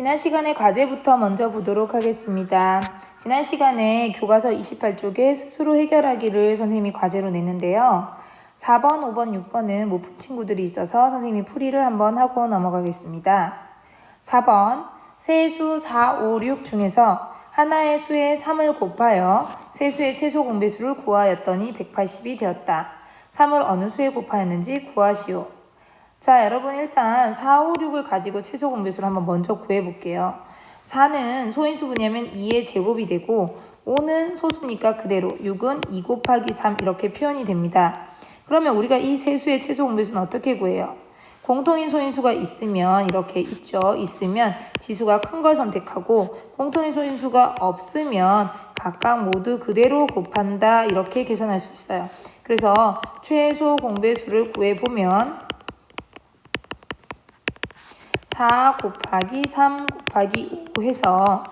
지난 시간에 과제부터 먼저 보도록 하겠습니다. 지난 시간에 교과서 28쪽에 스스로 해결하기를 선생님이 과제로 냈는데요. 4번, 5번, 6번은 모품 친구들이 있어서 선생님이 풀이를 한번 하고 넘어가겠습니다. 4번, 세수 4, 5, 6 중에서 하나의 수에 3을 곱하여 세수의 최소 공배수를 구하였더니 180이 되었다. 3을 어느 수에 곱하였는지 구하시오. 자, 여러분 일단 4, 5, 6을 가지고 최소 공배수를 한번 먼저 구해 볼게요. 4는 소인수 분이면 2의 제곱이 되고 5는 소수니까 그대로 6은 2 곱하기 3 이렇게 표현이 됩니다. 그러면 우리가 이 세 수의 최소 공배수는 어떻게 구해요? 공통인 소인수가 있으면 이렇게 있죠. 있으면 지수가 큰 걸 선택하고 공통인 소인수가 없으면 각각 모두 그대로 곱한다 이렇게 계산할 수 있어요. 그래서 최소 공배수를 구해보면 4 곱하기 3 곱하기 5 해서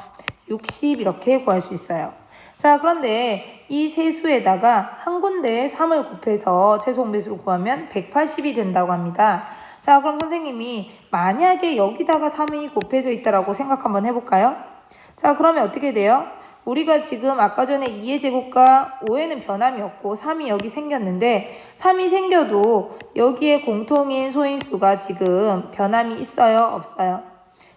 60 이렇게 구할 수 있어요. 자, 그런데 이 세수에다가 한 군데에 3을 곱해서 최소 공배수를 구하면 180이 된다고 합니다. 자, 그럼 선생님이 만약에 여기다가 3이 곱해져 있다라고 생각 한번 해볼까요? 자, 그러면 어떻게 돼요? 우리가 지금 아까 전에 2의 제곱과 5에는 변함이 없고 3이 여기 생겼는데 3이 생겨도 여기에 공통인 소인수가 지금 변함이 있어요? 없어요?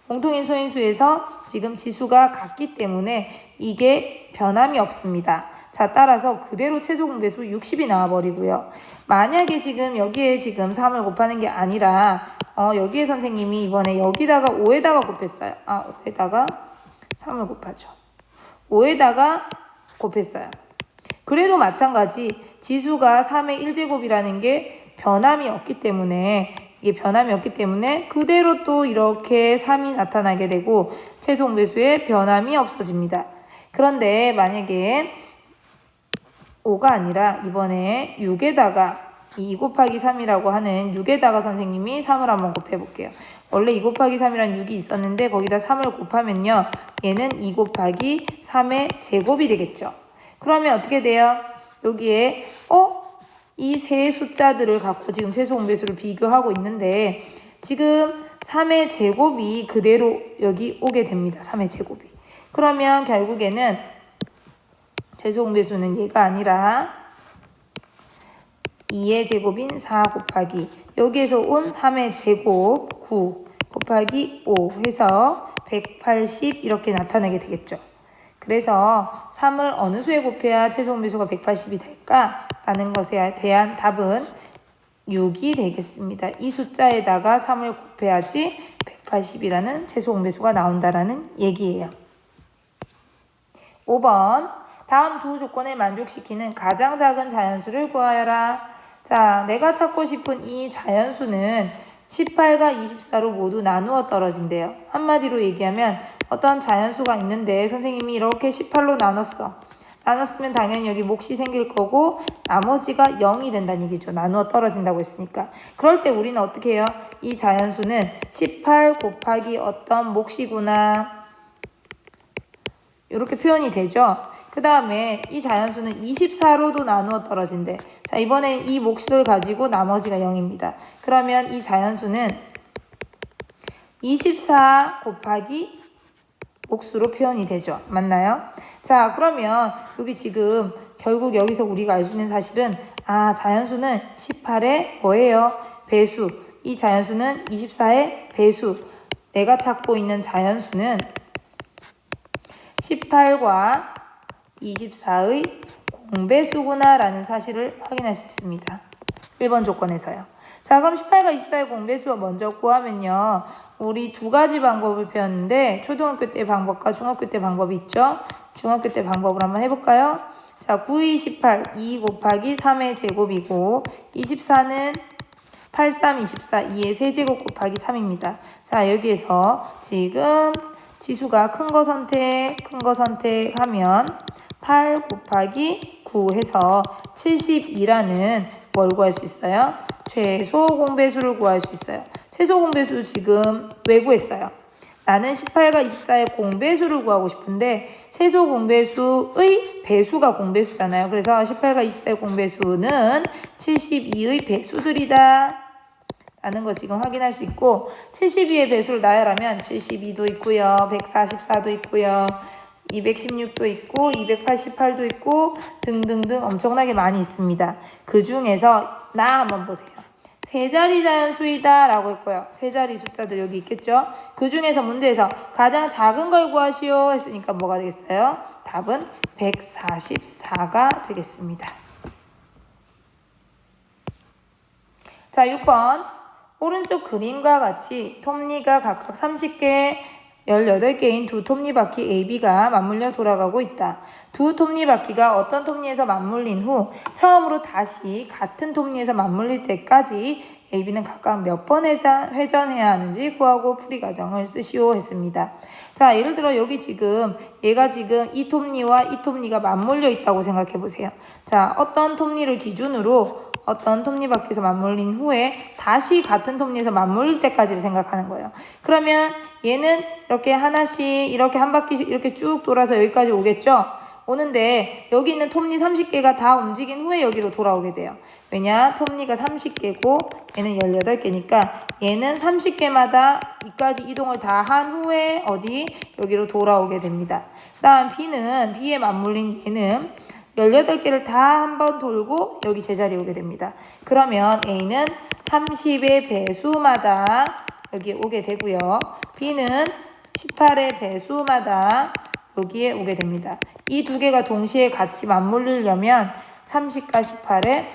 공통인 소인수에서 지금 지수가 같기 때문에 이게 변함이 없습니다. 자, 따라서 그대로 최소 공배수 60이 나와버리고요. 만약에 지금 여기에 지금 3을 곱하는 게 아니라 어, 여기에 선생님이 이번에 여기다가 5에다가 곱했어요. 아, 5에다가 3을 곱하죠. 5에다가 곱했어요. 그래도 마찬가지 지수가 3의 1제곱이라는 게 변함이 없기 때문에 이게 변함이 없기 때문에 그대로 또 이렇게 3이 나타나게 되고 최소 공배수에 변함이 없어집니다. 그런데 만약에 5가 아니라 이번에 6에다가 2 곱하기 3이라고 하는 6에다가 선생님이 3을 한번 곱해 볼게요. 원래 2 곱하기 3이란 6이 있었는데 거기다 3을 곱하면요. 얘는 2 곱하기 3의 제곱이 되겠죠. 그러면 어떻게 돼요? 여기에 어? 이 세 숫자들을 갖고 지금 최소 공배수를 비교하고 있는데 지금 3의 제곱이 그대로 여기 오게 됩니다. 3의 제곱이. 그러면 결국에는 최소 공배수는 얘가 아니라 2의 제곱인 4 곱하기 여기에서 온 3의 제곱 9 곱하기 5 해서 180 이렇게 나타나게 되겠죠. 그래서 3을 어느 수에 곱해야 최소 공배수가 180이 될까? 라는 것에 대한 답은 6이 되겠습니다. 이 숫자에다가 3을 곱해야지 180이라는 최소 공배수가 나온다라는 얘기예요. 5번 다음 두 조건을 만족시키는 가장 작은 자연수를 구하여라. 자, 내가 찾고 싶은 이 자연수는 18과 24로 모두 나누어 떨어진대요. 한마디로 얘기하면 어떤 자연수가 있는데 선생님이 이렇게 18로 나눴어. 나눴으면 당연히 여기 몫이 생길 거고 나머지가 0이 된다는 얘기죠. 나누어 떨어진다고 했으니까. 그럴 때 우리는 어떻게 해요? 이 자연수는 18 곱하기 어떤 몫이구나. 이렇게 표현이 되죠. 그 다음에 이 자연수는 24로도 나누어 떨어진대. 자, 이번에 이 몫을 가지고 나머지가 0입니다. 그러면 이 자연수는 24 곱하기 몫으로 표현이 되죠. 맞나요? 자, 그러면 여기 지금 결국 여기서 우리가 알 수 있는 사실은 아, 자연수는 18의 뭐예요? 배수. 이 자연수는 24의 배수. 내가 찾고 있는 자연수는 18과 24의 공배수구나 라는 사실을 확인할 수 있습니다. 1번 조건에서요. 자, 그럼 18과 24의 공배수가 먼저 구하면요. 우리 두 가지 방법을 배웠는데 초등학교 때 방법과 중학교 때 방법이 있죠. 중학교 때 방법을 한번 해볼까요? 자, 9, 2, 18, 2 곱하기 3의 제곱이고 24는 8, 3, 24, 2의 세제곱 곱하기 3입니다. 자, 여기에서 지금 지수가 큰 거 선택, 큰 거 선택하면 8 곱하기 9 해서 72라는 뭘 구할 수 있어요? 최소 공배수를 구할 수 있어요. 최소 공배수 지금 왜 구했어요? 나는 18과 24의 공배수를 구하고 싶은데 최소 공배수의 배수가 공배수잖아요. 그래서 18과 24의 공배수는 72의 배수들이다. 라는 거 지금 확인할 수 있고 72의 배수를 나열하면 72도 있고요. 144도 있고요. 216도 있고 288도 있고 등등등 엄청나게 많이 있습니다. 그 중에서 나 한번 보세요. 세 자리 자연수이다 라고 했고요. 세 자리 숫자들 여기 있겠죠? 그 중에서 문제에서 가장 작은 걸 구하시오 했으니까 뭐가 되겠어요? 답은 144가 되겠습니다. 자, 6번. 오른쪽 그림과 같이 톱니가 각각 30개, 18개인 두 톱니바퀴 AB가 맞물려 돌아가고 있다. 두 톱니바퀴가 어떤 톱니에서 맞물린 후 처음으로 다시 같은 톱니에서 맞물릴 때까지 AB는 각각 몇 번 회전, 회전해야 하는지 구하고 풀이 과정을 쓰시오 했습니다. 자, 예를 들어 여기 지금 얘가 지금 이 톱니와 이 톱니가 맞물려 있다고 생각해 보세요. 자, 어떤 톱니를 기준으로 어떤 톱니바퀴에서 맞물린 후에 다시 같은 톱니에서 맞물릴 때까지를 생각하는 거예요. 그러면 얘는 이렇게 하나씩 이렇게 한 바퀴씩 이렇게 쭉 돌아서 여기까지 오겠죠? 오는데 여기 있는 톱니 30개가 다 움직인 후에 여기로 돌아오게 돼요. 왜냐? 톱니가 30개고 얘는 18개니까 얘는 30개마다 이까지 이동을 다 한 후에 어디? 여기로 돌아오게 됩니다. 다음 B는 B에 맞물린 얘는 18개를 다 한 번 돌고 여기 제자리에 오게 됩니다. 그러면 A는 30의 배수마다 여기 오게 되고요. B는 18의 배수마다 여기에 오게 됩니다. 이 두 개가 동시에 같이 맞물리려면 30과 18의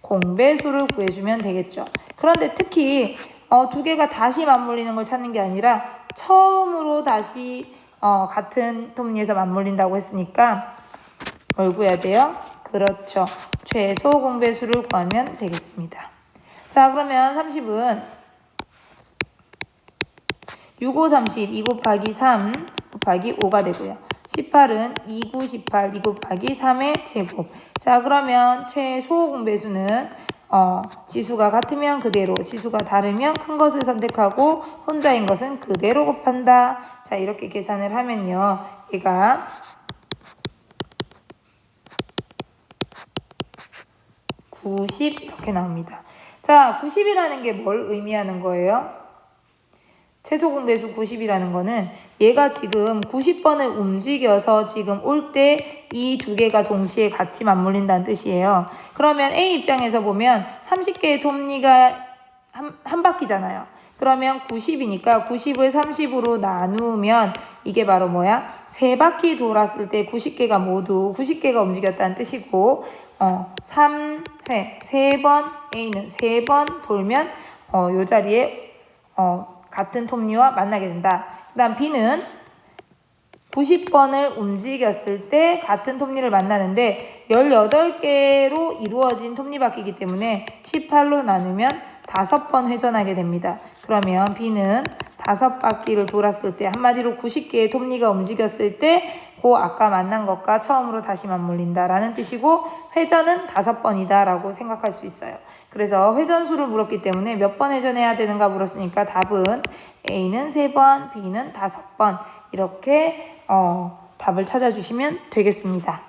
공배수를 구해주면 되겠죠. 그런데 특히 어, 두 개가 다시 맞물리는 걸 찾는 게 아니라 처음으로 다시 어, 같은 톱니에서 맞물린다고 했으니까 뭘 구해야 돼요? 그렇죠. 최소 공배수를 구하면 되겠습니다. 자, 그러면 30은 6, 5, 30, 2 곱하기 3 곱하기 5가 되고요. 18은 2, 9, 18, 2 곱하기 3의 제곱. 자, 그러면 최소 공배수는 어, 지수가 같으면 그대로, 지수가 다르면 큰 것을 선택하고 혼자인 것은 그대로 곱한다. 자, 이렇게 계산을 하면요. 얘가 90 이렇게 나옵니다. 자, 90이라는 게 뭘 의미하는 거예요? 최소 공배수 90이라는 거는 얘가 지금 90번을 움직여서 지금 올 때 이 두 개가 동시에 같이 맞물린다는 뜻이에요. 그러면 A 입장에서 보면 30개의 톱니가 한, 한 바퀴잖아요. 그러면 90이니까 90을 30으로 나누면 이게 바로 뭐야? 세 바퀴 돌았을 때 90개가 모두 90개가 움직였다는 뜻이고 어, 3회, 세 번 A는 세 번 돌면 어, 요 자리에 어, 같은 톱니와 만나게 된다. 그 다음 B는 90번을 움직였을 때 같은 톱니를 만나는데 18개로 이루어진 톱니바퀴이기 때문에 18로 나누면 5번 회전하게 됩니다. 그러면 B는 5바퀴를 돌았을 때 한마디로 90개의 톱니가 움직였을 때 그 아까 만난 것과 처음으로 다시 맞물린다라는 뜻이고 회전은 5번이다 라고 생각할 수 있어요. 그래서 회전수를 물었기 때문에 몇 번 회전해야 되는가 물었으니까 답은 A는 3번, B는 5번 이렇게 어, 답을 찾아주시면 되겠습니다.